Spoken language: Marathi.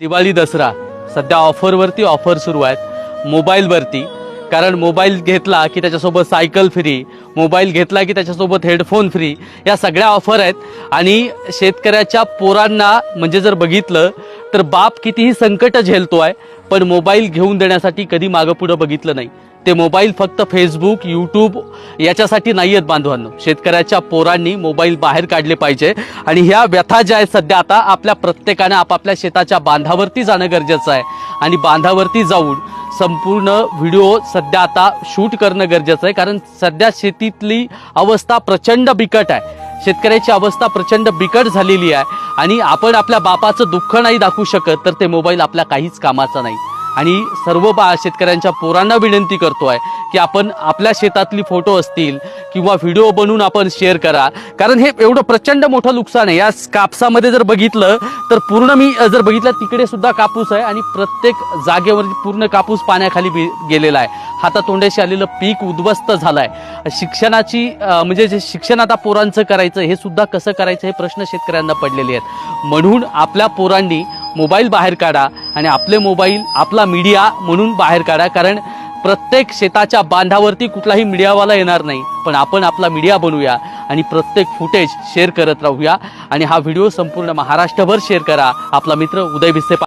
दिवाळी दसरा. सध्या ऑफरवरती ऑफर सुरू आहेत. मोबाईलवरती कारण मोबाईल घेतला की त्याच्यासोबत सायकल फ्री मोबाईल घेतला की त्याच्यासोबत हेडफोन फ्री या सगळ्या ऑफर आहेत. आणि शेतकऱ्याच्या पोरांना म्हणजे जर बघितलं तर बाप कितीही संकट झेलतो आहे पण मोबाईल घेऊन देण्यासाठी कधी मागं पुढं बघितलं नाही. ते मोबाईल फक्त फेसबुक यूट्यूब याच्यासाठी नाही आहेत बांधवांनो. शेतकऱ्याच्या पोरांनी मोबाईल बाहेर काढले पाहिजे आणि ह्या व्यथा ज्या आहेत सध्या आता आपल्या प्रत्येकाने आपापल्या शेताच्या बांधावरती जाणं गरजेचं आहे. आणि बांधावरती जाऊन संपूर्ण व्हिडिओ सध्या आता शूट करणं गरजेचं आहे. कारण सध्या शेतीतली अवस्था प्रचंड बिकट आहे. शेतकऱ्याची अवस्था प्रचंड बिकट झालेली आहे. आणि आपण आपल्या बापाचं दुःख नाही दाखवू शकत तर ते मोबाईल आपल्या काहीच कामाचा नाही. आणि सर्व बा शेतकऱ्यांच्या पोरांना विनंती करतो आहे की आपण आपल्या शेतातली फोटो असतील किंवा व्हिडिओ बनवून आपण शेअर करा. कारण हे एवढं प्रचंड मोठं नुकसान आहे. या कापसामध्ये जर बघितलं तर पूर्ण मी जर बघितलं तिकडे सुद्धा कापूस आहे आणि प्रत्येक जागेवर पूर्ण कापूस पाण्याखाली बी- गेलेला आहे. हातातोंड्याशी आलेलं पीक उद्ध्वस्त झालं आहे शिक्षणाची म्हणजे जे शिक्षण आता पोरांचं करायचं हे सुद्धा कसं करायचं हे प्रश्न शेतकऱ्यांना पडलेले आहेत. म्हणून आपल्या पोरांनी मोबाईल बाहेर काढा आणि आपले मोबाईल आपला मीडिया म्हणून बाहेर काढा. कारण प्रत्येक शेताच्या बांधावरती कुठलाही मीडियावाला येणार नाही. पण आपण आपला मीडिया बनवूया आणि प्रत्येक फुटेज शेअर करत राहूया. आणि हा व्हिडिओ संपूर्ण महाराष्ट्रभर शेअर करा. आपला मित्र उदय भिसे